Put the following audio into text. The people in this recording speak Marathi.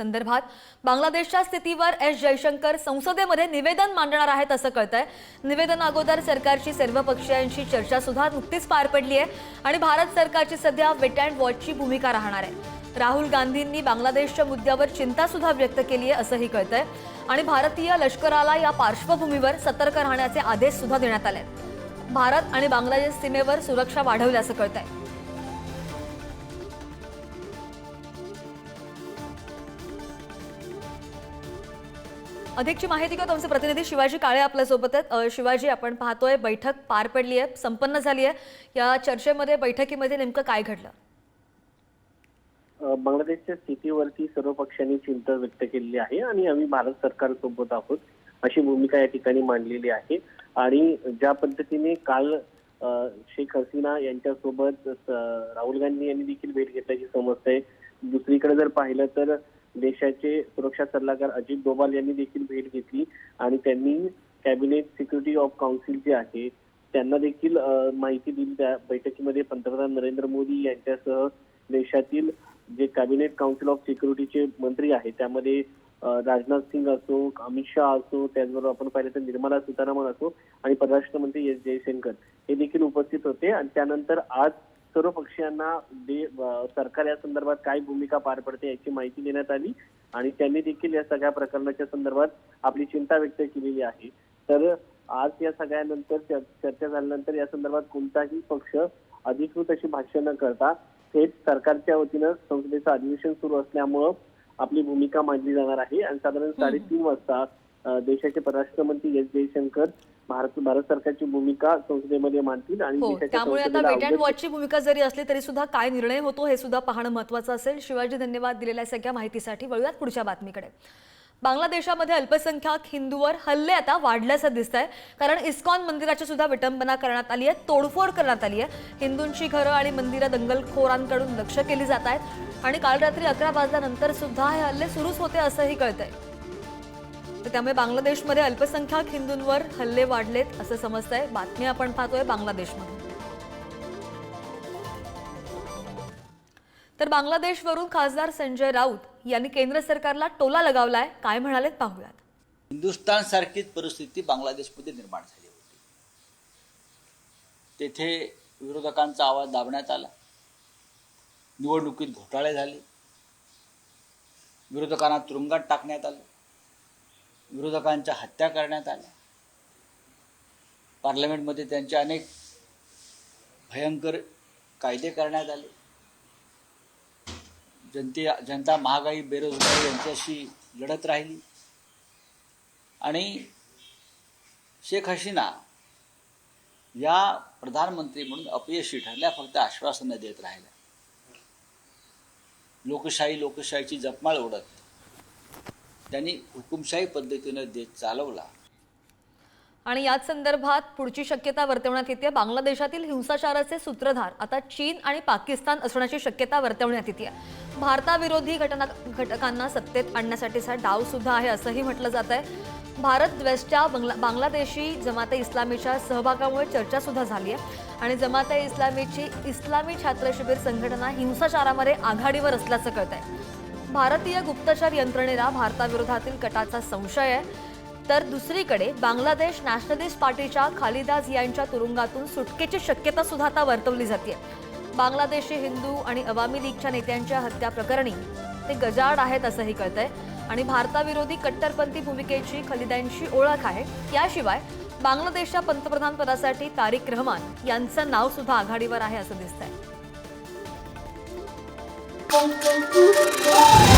संदर्भात बांगलादेशच्या स्थितीवर एस जयशंकर संसदेमध्ये निवेदन मांडणार आहेत असं कळतंय. निवेदन अगोदर सरकारची सर्व पक्षीयांशी चर्चा सुद्धा नुकतीच पार पडली आहे आणि भारत सरकारची सध्या वेट अँड वॉचची भूमिका राहणार आहे. राहुल गांधींनी बांगलादेशच्या मुद्द्यावर चिंता सुद्धा व्यक्त केली आहे असंही कळतंय. आणि भारतीय लष्कराला या पार्श्वभूमीवर सतर्क राहण्याचे आदेश सुद्धा देण्यात आले आहेत भारत आणि बांगलादेश सीमेवर सुरक्षा वाढवल्याचं कळतंय. अधिकची माहिती घेऊ आमचे प्रतिनिधी शिवाजी काळे आपल्यासोबत आहेत. शिवाजी आपण पाहतोय बैठक पार पडली आहे संपन्न झाली आहे. या चर्चेमध्ये बैठकीमध्ये नेमकं काय घडलं? बांगलादेशच्या स्थितीवरती सर्व पक्षांनी चिंता व्यक्त केलेली आहे आणि आम्ही भारत सरकार सोबत आहोत अशी भूमिका या ठिकाणी मांडलेली आहे. आणि ज्या पद्धतीने काल शेख हसीना यांच्यासोबत राहुल गांधी यांनी देखील भेट घेतल्याची समजते दुसरीकडे जर पाहिलं तर देशाचे सुरक्षा सल्लागार अजित डोभाल यांनी देखील भेट घेतली आणि त्यांनी कॅबिनेट सिक्युरिटी ऑफ काउन्सिल जे आहे त्यांना देखील माहिती दिली. त्या बैठकीमध्ये पंतप्रधान नरेंद्र मोदी यांच्यासह देशातील जे कॅबिनेट काउन्सिल ऑफ सिक्युरिटीचे मंत्री आहेत त्यामध्ये राजनाथ सिंग असो अमित शहा असो त्याचबरोबर आपण पाहिलं तर निर्मला सीतारामन असो आणि परराष्ट्र मंत्री एस जयशंकर हे देखील उपस्थित होते. आणि त्यानंतर आज सर्व पक्षीयांना दे सरकार या संदर्भात काय भूमिका पार पडते याची माहिती देण्यात आली आणि त्यांनी देखील या सगळ्या प्रकरणाच्या संदर्भात आपली चिंता व्यक्त केलेली आहे. तर आज या सगळ्यानंतर चर- चर्चा झाल्यानंतर या संदर्भात कोणताही पक्ष अधिकृत अशी भाष्य न करता थेट सरकारच्या वतीनं संसदेचं अधिवेशन सुरू असल्यामुळं आपली भूमिका मांडली जाणार आहे. आणि साधारण साडेतीन वाजता देशाचे परराष्ट्र मंत्री एस जयशंकर भारत भारत सरकारची भूमिका संसदेमध्ये मांडतील आणि हो त्यामुळे आता वेट अँड वॉचची भूमिका जरी असली तरी सुद्धा काय निर्णय होतो हे सुद्धा पाहणं महत्वाचं असेल. शिवाजी धन्यवाद दिलेल्या सगळ्या माहितीसाठी. वळूयात पुढच्या बातमीकडे. बांगलादेशामध्ये अल्पसंख्याक हिंदूवर हल्ले आता वाढल्याचं दिसत आहे कारण इस्कॉन मंदिराची सुद्धा विटंबना करण्यात आली आहे तोडफोड करण्यात आली आहे. हिंदूंची घरं आणि मंदिरं दंगलखोरांकडून लक्ष केली जात आहेत. आणि काल रात्री अकरा वाजल्यानंतर सुद्धा हे हल्ले सुरूच होते असंही कळतंय. तर त्यामुळे बांगलादेशमध्ये अल्पसंख्याक हिंदूंवर हल्ले वाढलेत असं समजतंय. बातमी आपण पाहतोय बांगलादेशमध्ये तर बांगलादेशवरून खासदार संजय राऊत यांनी केंद्र सरकारला टोला लगावलाय. काय म्हणालेत पाहूयात. हिंदुस्थान सारखीच परिस्थिती बांगलादेशमध्ये निर्माण झाली होती. तेथे विरोधकांचा आवाज दाबण्यात आला. निवडणुकीत घोटाळे झाले. विरोधकांना तुरुंगात टाकण्यात आलं. विरोधकांच्या हत्या करण्यात आल्या. पार्लमेंटमध्ये त्यांचे अनेक भयंकर कायदे करण्यात आले. जनते जनता महागाई बेरोजगारी यांच्याशी लढत राहिली. आणि शेख हसीना या प्रधानमंत्री म्हणून अपयशी ठरल्या फक्त आश्वासनं देत राहिल्या. लोकशाही लोकशाहीची जपमाळ उडत त्यांनी हुकुमशाही पद्धतीनं देश चालवला. आणि याच संदर्भात पुढची शक्यता वर्तवण्यात येते. बांगलादेशातील हिंसाचाराचे सूत्रधार आता चीन आणि पाकिस्तान असण्याची शक्यता वर्तवण्यात येते. भारताविरोधी घटना घटकांना सत्तेत आणण्यासाठीचा डाव सुद्धा आहे असंही म्हटलं जात आहे भारत द्वेष्टच्या बांगला बांगलादेशी जमाते इस्लामीच्या सहभागामुळे चर्चा सुद्धा झाली आहे आणि जमाते इस्लामीची इस्लामी छात्र शिबिर संघटना हिंसाचारामध्ये आघाडीवर असल्याचं कळत आहे भारतीय गुप्तचर यंत्रणेला भारताविरोधातील कटाचा संशय आहे. तर दुसरीकडे बांगलादेश नॅशनलिस्ट पार्टीच्या खालिदाज यांच्या तुरुंगातून सुटकेची शक्यता सुद्धा आता वर्तवली जाते बांगलादेशी हिंदू आणि अवामी लीगच्या नेत्यांच्या हत्या प्रकरणी ते गजाड आहेत असंही कळतंय. आणि भारताविरोधी कट्टरपंथी भूमिकेची खलिदांची ओळख आहे. याशिवाय बांगलादेशच्या पंतप्रधान पदासाठी तारिक रहमान यांचं नाव सुद्धा आघाडीवर आहे असं दिसतंय. Oh, oh, oh.